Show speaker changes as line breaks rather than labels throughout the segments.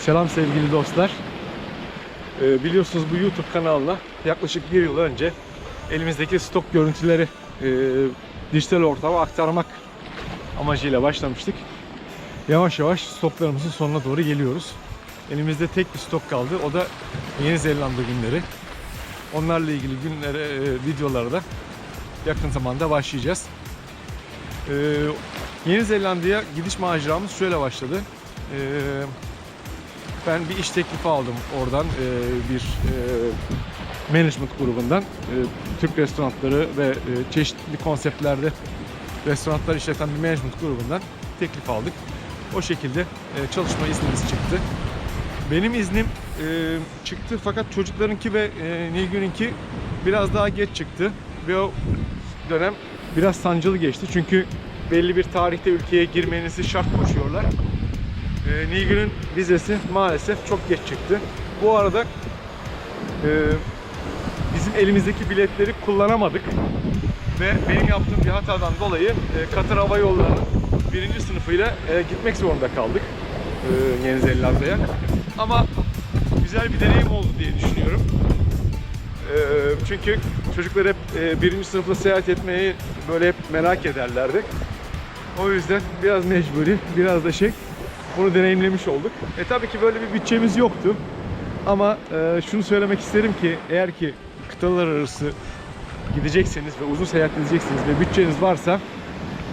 Selam sevgili dostlar. Ee, biliyorsunuz bu YouTube kanalına yaklaşık bir yıl önce elimizdeki stok görüntüleri e, dijital ortama aktarmak amacıyla başlamıştık. Yavaş yavaş stoklarımızın sonuna doğru geliyoruz. Elimizde tek bir stok kaldı. O da Yeni Zelanda günleri. Onlarla ilgili günlere, e, videolara da yakın zamanda başlayacağız. Ee, Yeni Zelanda'ya gidiş maceramız şöyle başladı. Ee, ben bir iş teklifi aldım oradan ee, bir ee, management grubundan. Ee, Türk restoranları ve ee, çeşitli konseptlerde restoranlar işleten bir management grubundan teklif aldık. O şekilde ee, çalışma iznimiz çıktı. Benim iznim ee, çıktı fakat çocuklarınki ve ee, Nilgün'ünki biraz daha geç çıktı ve o dönem biraz sancılı geçti çünkü belli bir tarihte ülkeye girmenizi şart koşuyorlar. Ee, Nilgün'ün vizesi maalesef çok geç çıktı. Bu arada e, bizim elimizdeki biletleri kullanamadık ve benim yaptığım bir hatadan dolayı e, Katar Hava Yolları'nın birinci sınıfıyla e, gitmek zorunda kaldık e, Yeni Zelanda'ya. Ama güzel bir deneyim oldu diye düşünüyorum. E, çünkü çocuklar hep e, birinci sınıfla seyahat etmeyi böyle hep merak ederlerdi. O yüzden biraz mecburi, biraz da şey bunu deneyimlemiş olduk. E tabii ki böyle bir bütçemiz yoktu. Ama e, şunu söylemek isterim ki eğer ki kıtalar arası gidecekseniz ve uzun seyahat edeceksiniz ve bütçeniz varsa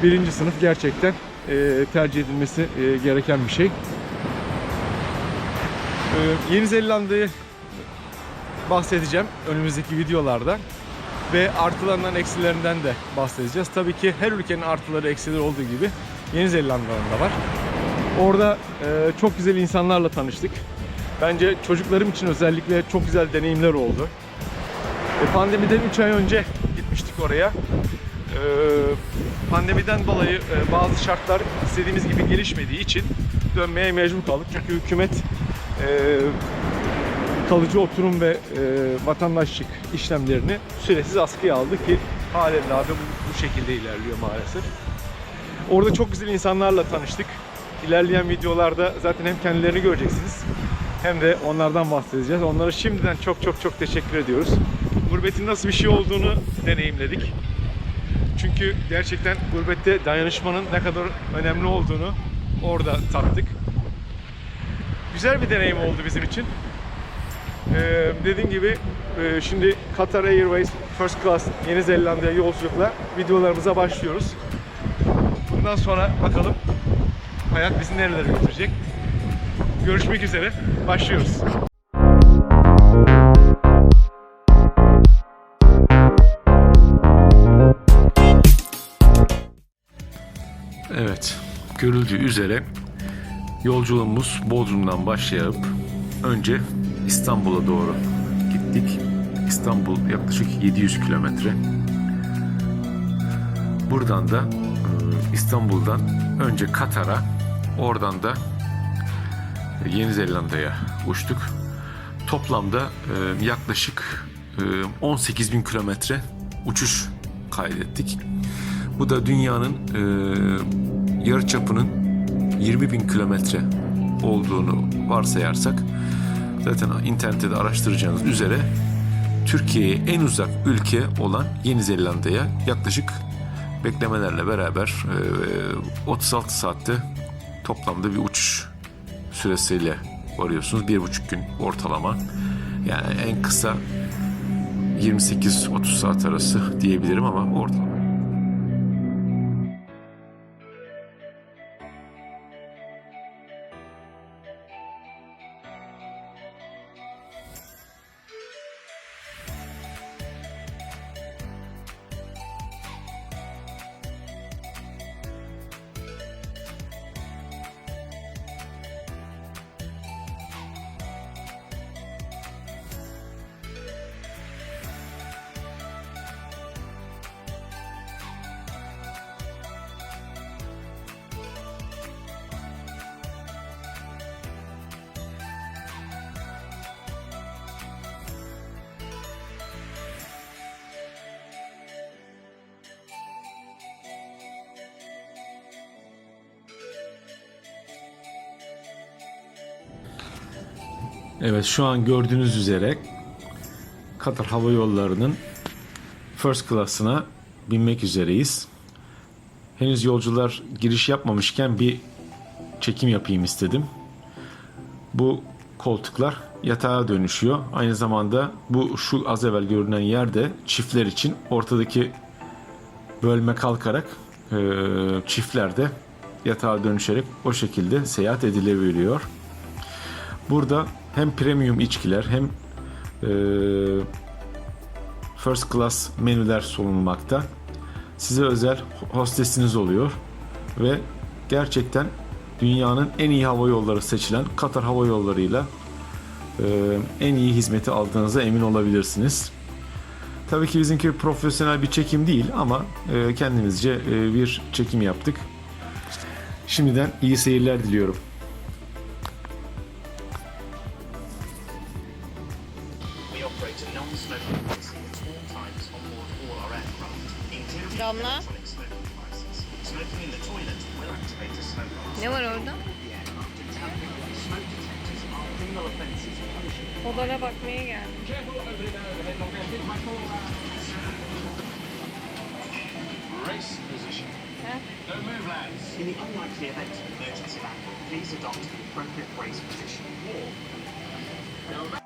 birinci sınıf gerçekten e, tercih edilmesi e, gereken bir şey. E, Yeni Zelanda'yı bahsedeceğim önümüzdeki videolarda ve artılarından eksilerinden de bahsedeceğiz. Tabii ki her ülkenin artıları eksileri olduğu gibi Yeni Zelanda'nın da var. Orada e, çok güzel insanlarla tanıştık. Bence çocuklarım için özellikle çok güzel deneyimler oldu. E, pandemiden 3 ay önce gitmiştik oraya. E, pandemiden dolayı e, bazı şartlar istediğimiz gibi gelişmediği için dönmeye mecbur kaldık. Çünkü hükümet e, kalıcı oturum ve e, vatandaşlık işlemlerini süresiz askıya aldı ki halen daha da bu, bu şekilde ilerliyor maalesef. Orada çok güzel insanlarla tanıştık. İlerleyen videolarda zaten hem kendilerini göreceksiniz hem de onlardan bahsedeceğiz. Onlara şimdiden çok çok çok teşekkür ediyoruz. Gurbetin nasıl bir şey olduğunu deneyimledik. Çünkü gerçekten gurbette dayanışmanın ne kadar önemli olduğunu orada tattık. Güzel bir deneyim oldu bizim için. Ee, dediğim gibi e, şimdi Qatar Airways First Class Yeni Zelanda'ya yolculukla videolarımıza başlıyoruz. Bundan sonra bakalım hayat bizi nerelere götürecek. Görüşmek üzere. Başlıyoruz.
Evet, görüldüğü üzere yolculuğumuz Bodrum'dan başlayıp önce İstanbul'a doğru gittik. İstanbul yaklaşık 700 kilometre. Buradan da e, İstanbul'dan önce Katar'a, oradan da Yeni Zelanda'ya uçtuk. Toplamda e, yaklaşık e, 18 bin kilometre uçuş kaydettik. Bu da dünyanın e, yarıçapının 20 bin kilometre olduğunu varsayarsak zaten internette de araştıracağınız üzere Türkiye'ye en uzak ülke olan Yeni Zelanda'ya yaklaşık beklemelerle beraber e, 36 saatte toplamda bir uçuş süresiyle varıyorsunuz. Bir buçuk gün ortalama. Yani en kısa 28-30 saat arası diyebilirim ama ortalama. Evet şu an gördüğünüz üzere Katar Hava Yolları'nın first class'ına binmek üzereyiz. Henüz yolcular giriş yapmamışken bir çekim yapayım istedim. Bu koltuklar yatağa dönüşüyor. Aynı zamanda bu şu az evvel görünen yerde çiftler için ortadaki bölme kalkarak e, çiftlerde yatağa dönüşerek o şekilde seyahat edilebiliyor. Burada hem premium içkiler hem e, first class menüler sunulmakta. Size özel hostesiniz oluyor ve gerçekten dünyanın en iyi hava yolları seçilen Katar Hava Yolları'yla e, en iyi hizmeti aldığınıza emin olabilirsiniz. Tabii ki bizimki profesyonel bir çekim değil ama e, kendimizce e, bir çekim yaptık. Şimdiden iyi seyirler diliyorum.
Criminal offences punishable.
Odalara bakmaya geldim.
Race position.
Heh.
No move, lads. In the unlikely event of emergency landing, please adopt the appropriate race position. Or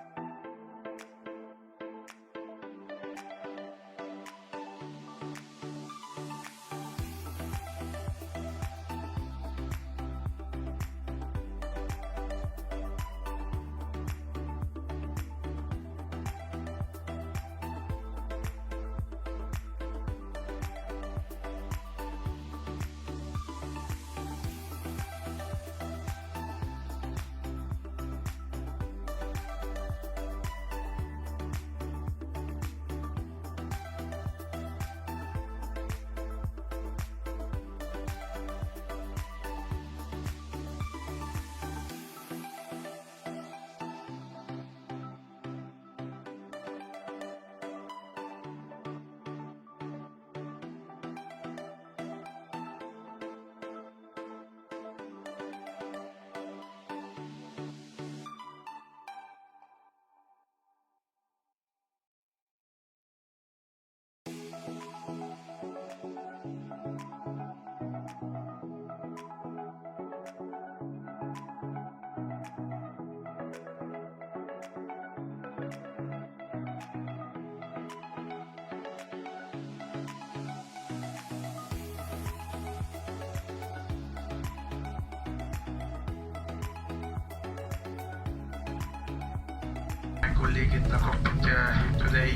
colleague in the cockpit uh, today.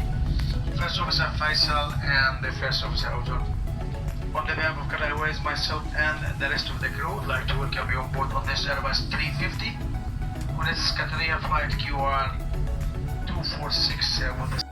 First Officer Faisal and the First Officer Ujul. On the behalf of Qatar Airways, myself and the rest of the crew would like to welcome you on board on this Airbus 350 on its Qatariya flight QR 246 uh, with